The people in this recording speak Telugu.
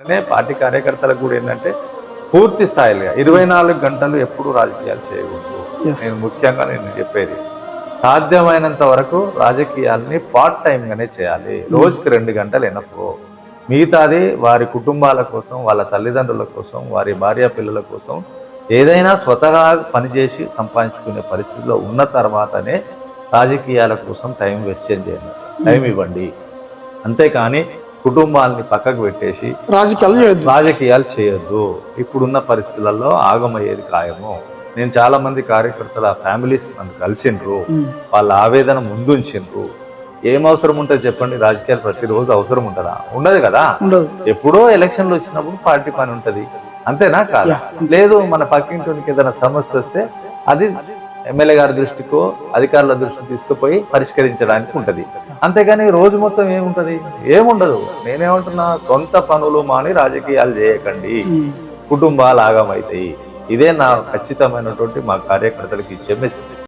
పార్టీ కార్యకర్తలకు కూడా ఏంటంటే పూర్తి స్థాయిలో ఇరవై నాలుగు గంటలు ఎప్పుడు రాజకీయాలు చేయకూడదు. నేను ముఖ్యంగా నేను చెప్పేది సాధ్యమైనంత వరకు రాజకీయాల్ని పార్ట్ టైం గానే చేయాలి. రోజుకి రెండు గంటలు ఎనఫో మిగతాది వారి కుటుంబాల కోసం వాళ్ళ తల్లిదండ్రుల కోసం వారి భార్య పిల్లల కోసం ఏదైనా స్వతహా పనిచేసి సంపాదించుకునే పరిస్థితిలో ఉన్న తర్వాతనే రాజకీయాల కోసం టైం వెస్ట్ చేయండి. టైం ఇవ్వండి. అంతేకాని కుటుంబాలని పక్కకు పెట్టేసి రాజకీయాలు చేయొద్దు. రాజకీయాలు చేయొద్దు. ఇప్పుడున్న పరిస్థితులలో ఆగమయ్యేది ఖాయము. నేను చాలా మంది కార్యకర్తల ఫ్యామిలీస్ నన్ను కలిసిండ్రు. వాళ్ళ ఆవేదన ముందుంచిండ్రు. ఏం అవసరం ఉంటుంది చెప్పండి? రాజకీయాలు ప్రతిరోజు అవసరం ఉంటుందా? ఉండదు కదా? ఎప్పుడో ఎలక్షన్లు వచ్చినప్పుడు పార్టీ పని ఉంటది. అంతేనా కాదు? లేదు మన పక్కింటికి ఏదైనా సమస్య వస్తే అది ఎమ్మెల్యే గారి దృష్టికో అధికారుల దృష్టికి తీసుకుపోయి పరిష్కరించడానికి ఉంటది. అంతేగాని రోజు మొత్తం ఏముంటది? ఏముండదు. నేనేమంటున్నా సొంత పనులు మాని రాజకీయాలు చేయకండి. కుటుంబాలు ఆగమవుతాయి ఇదే నా ఖచ్చితమైనటువంటి మా కార్యకర్తలకు ఇచ్చే మెసేజ్